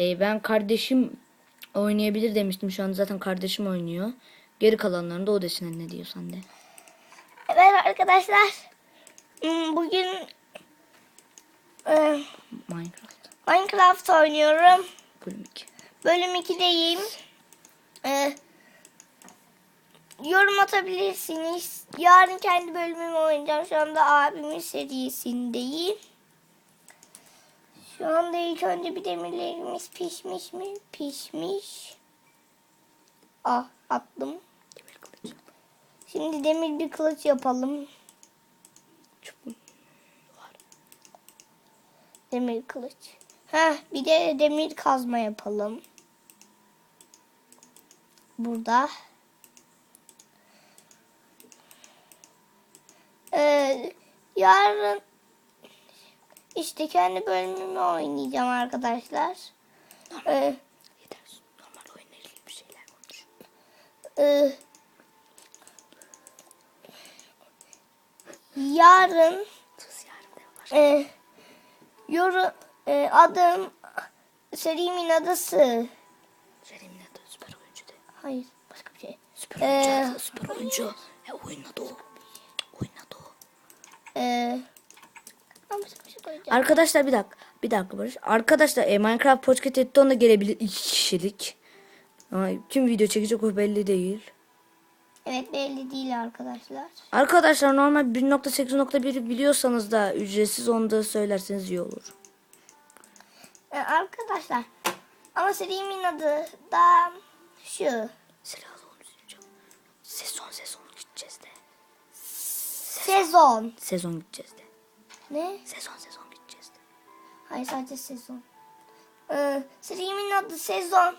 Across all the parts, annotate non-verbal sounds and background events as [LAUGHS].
Ee, ben kardeşim oynayabilir demiştim. Şu an zaten kardeşim oynuyor. Geri kalanlarında o desin ne diyorsan de. Evet arkadaşlar. Hmm, Bugün e, Minecraft Minecraft oynuyorum. bölüm 2. Bölüm 2'deyim. E, yorum atabilirsiniz. Yarın kendi bölümümü oynayacağım. Şu anda abimin serisindeyim. Şu anda ilk önce bir demirlerimiz pişmiş mi? Pişmiş. Ah attım. Demir kılıç. Şimdi demir bir kılıç yapalım. Çubuk. Demir kılıç. Heh, bir de demir kazma yapalım. Burada. Ee, yarın işte kendi bölümümü oynayacağım arkadaşlar. Ee, Yeter. Normal oyunla ilgili bir şeyler konuş. e, yarın Sus yarın de var. e, yorum e, adım serimin adısı Jeremy'nin adı süper oyuncu de. hayır başka bir şey. Süper Ee, oyuncu adı süper oyuncu. E oyunun adı o. Oyunun adı o. Ee, ama başka bir şey koyacağım. Arkadaşlar bir dakika. Bir dakika Barış. Arkadaşlar e, Minecraft Podcast Edition da gelebilir iki kişilik. Ama kim video çekecek o belli değil. Evet belli değil arkadaşlar. Arkadaşlar normal 1.8.1 biliyorsanız da ücretsiz onu da söylerseniz iyi olur. Ee, arkadaşlar ama serimin adı da şu. Silahlı. Sezon sezon gideceğiz de. Sezon. Sezon gideceğiz de. Ne? Sezon sezon gideceğiz de. Hayır sadece sezon. Ee, serimin adı sezon.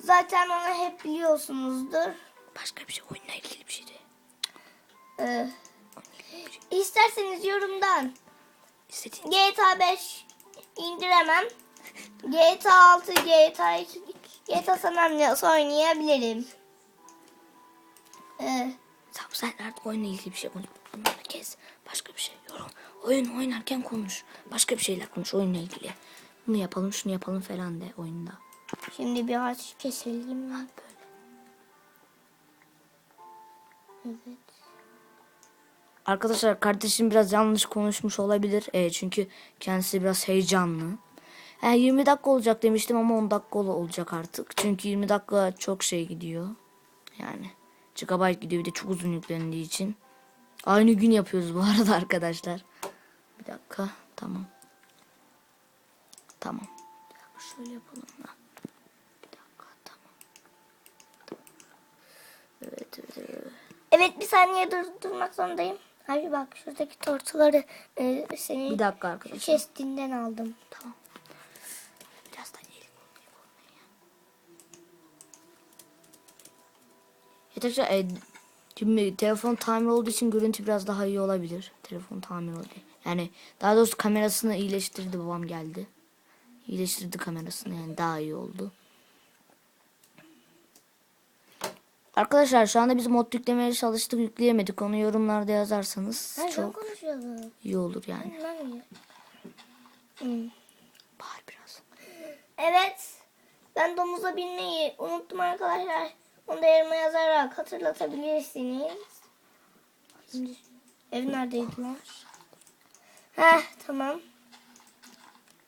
Zaten onu hep biliyorsunuzdur. Başka bir şey oyunla ilgili bir şey de. Ee, isterseniz yorumdan İstediğin GTA 5 indiremem. GTA 6, GTA 2, GTA San Andreas oynayabilirim. Ee, Tamam sen artık oyunla ilgili bir şey konuş. Bunları kes. Başka bir şey yorum. Oyun oynarken konuş. Başka bir şeyler konuş oyunla ilgili. Bunu yapalım şunu yapalım falan de oyunda. şimdi bir ağaç keselim. Böyle. Evet. Arkadaşlar kardeşim biraz yanlış konuşmuş olabilir. E, çünkü kendisi biraz heyecanlı. E, 20 dakika olacak demiştim ama 10 dakika olacak artık. Çünkü 20 dakika çok şey gidiyor. Yani gigabyte gidiyor bir de çok uzun yüklendiği için. Aynı gün yapıyoruz bu [LAUGHS] arada arkadaşlar. Bir dakika tamam. Tamam. Bir dakika şöyle yapalım da. Bir dakika tamam. Evet evet evet. Evet bir saniye dur, durmak zorundayım. Abi bak şuradaki tortuları e, senin Bir dakika arkadaşlar. chestinden aldım. Tamam. Birazdan yiyelim. Yeter e, şimdi telefon tamir olduğu için görüntü biraz daha iyi olabilir. Telefon tamir oldu. Yani daha doğrusu kamerasını iyileştirdi babam geldi. İyileştirdi kamerasını yani daha iyi oldu. Arkadaşlar şu anda biz mod yüklemeye çalıştık yükleyemedik. Onu yorumlarda yazarsanız Ha, çok iyi olur yani. Ben? Hmm. Bağır biraz. Evet. Ben domuza binmeyi unuttum arkadaşlar. Onu da yarıma yazarak hatırlatabilirsiniz. Ev neredeydi lan? Heh tamam.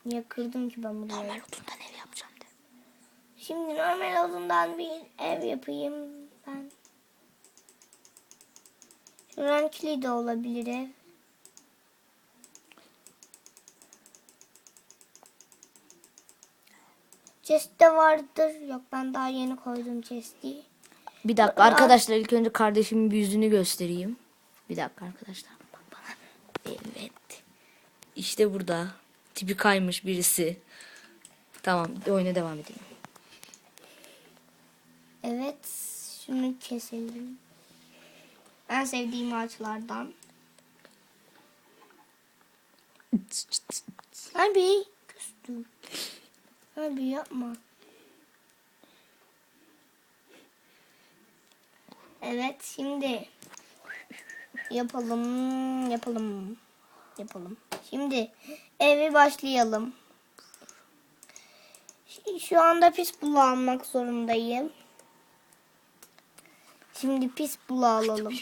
Niye kırdım ki ben burayı? Normal odundan ev yapacağım de. Şimdi normal odundan bir ev yapayım ben. Renkli de olabilir ev. Chest'te vardır. Yok ben daha yeni koydum chest'i. Bir dakika arkadaşlar ilk önce kardeşimin yüzünü göstereyim. Bir dakika arkadaşlar. Bak bana. Evet. İşte burada. Tipi kaymış birisi. Tamam oyuna devam edelim. Evet. Şunu keselim. En sevdiğim ağaçlardan. Abi küstüm. Abi yapma. Evet şimdi yapalım yapalım yapalım. Şimdi evi başlayalım. şu anda pis bulu almak zorundayım. Şimdi pis bulu alalım.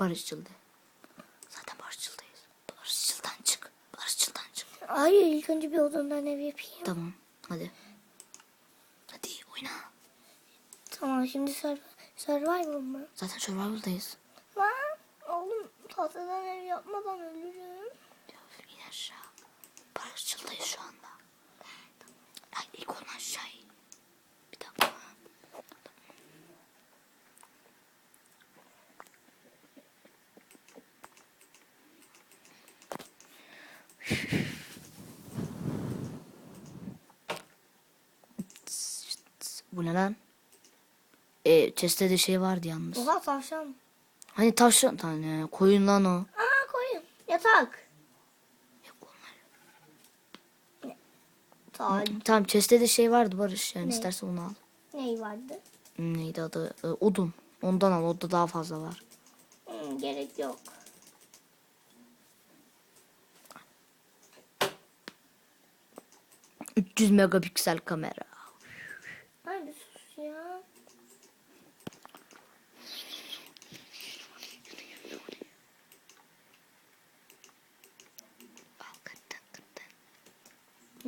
Barışçıl de. Zaten barışçıldayız. Barışçıldan çık. Barışçıldan çık. Hayır ilk önce bir odundan ev yapayım. Tamam. Hadi. Hadi oyna. Tamam şimdi sur- survival mı? Zaten survival'dayız. Tahtadan ev yapmadan ölürüm. İn aşağı. Barışçıldayız şu anda. Ay ilk onu aşağı in. Bir dakika. Bu ne lan? E, chest'te de şey vardı yalnız. Oha tavşan. Hani tavşan tane koyun lan o. Aa koyun. Yatak. Tal. Tamam chest'te de şey vardı Barış. Yani Ne? istersen onu al. Ney vardı? Neydi adı? Ee, odun. Ondan al. Odda daha fazla var. Hmm, gerek yok. Üç 300 megapiksel kamera. Hadi sus ya.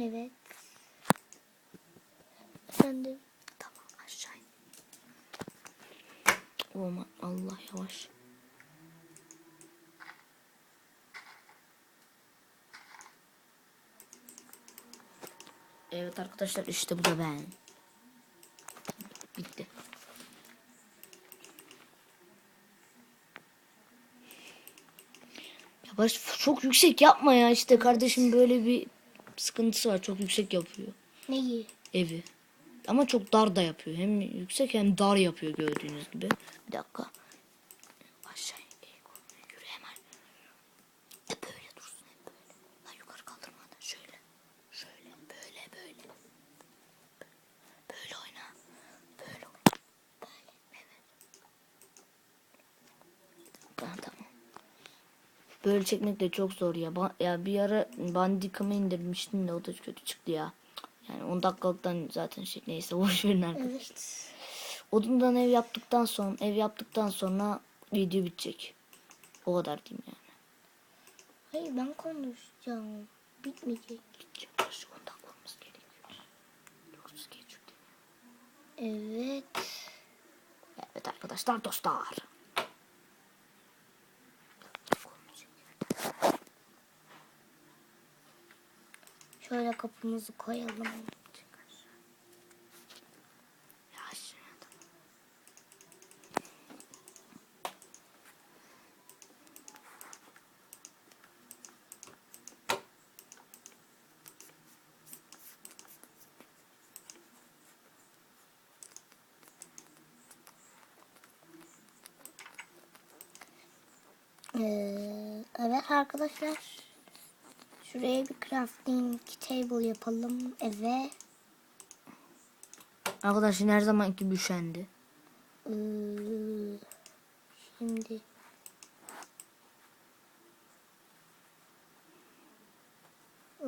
Evet. Efendim. Tamam aşağı in. Aman Allah yavaş. Evet arkadaşlar işte bu da ben. Bitti. Ya Barış çok yüksek yapma ya işte kardeşim böyle bir sıkıntısı var çok yüksek yapıyor Neyi? evi. Ama çok dar da yapıyor. Hem yüksek hem dar yapıyor gördüğünüz gibi. Bir dakika. Aşağı in. Ey koluna yürü hemen. Hep böyle dursun hep böyle. Lan yukarı kaldırmadan şöyle. Şöyle böyle böyle. Böyle oyna. Böyle oyna. Böyle. Evet. Tamam tamam. Böyle çekmek de çok zor ya. Ba- ya bir ara bandikamı indirmiştim de o da kötü çıktı ya. Yani 10 dakikalıktan zaten şey neyse [LAUGHS] boş verin arkadaşlar. Evet. Odundan ev yaptıktan sonra ev yaptıktan sonra video bitecek. O kadar diyeyim yani. Hayır ben konuşacağım. Bitmeyecek. Bitecek. Yaklaşık 10 dakika olması gerekiyor. Yoksa Evet. Evet arkadaşlar dostlar. Şöyle kapımızı koyalım. Ee, evet arkadaşlar. Şuraya bir crafting table yapalım eve. Arkadaşlar her zamanki düşendi. Ee, şimdi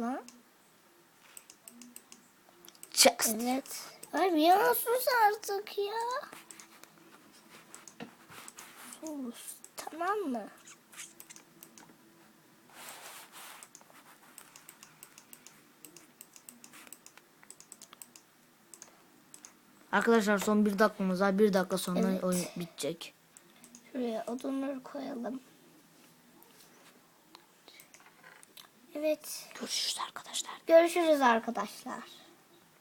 lan Chest. evet. Ay bir yana sus artık ya. Sus tamam mı? Arkadaşlar son bir dakikamız var. Bir dakika sonra Evet. oyun bitecek. Şuraya odunları koyalım. Evet. Görüşürüz arkadaşlar. Görüşürüz arkadaşlar.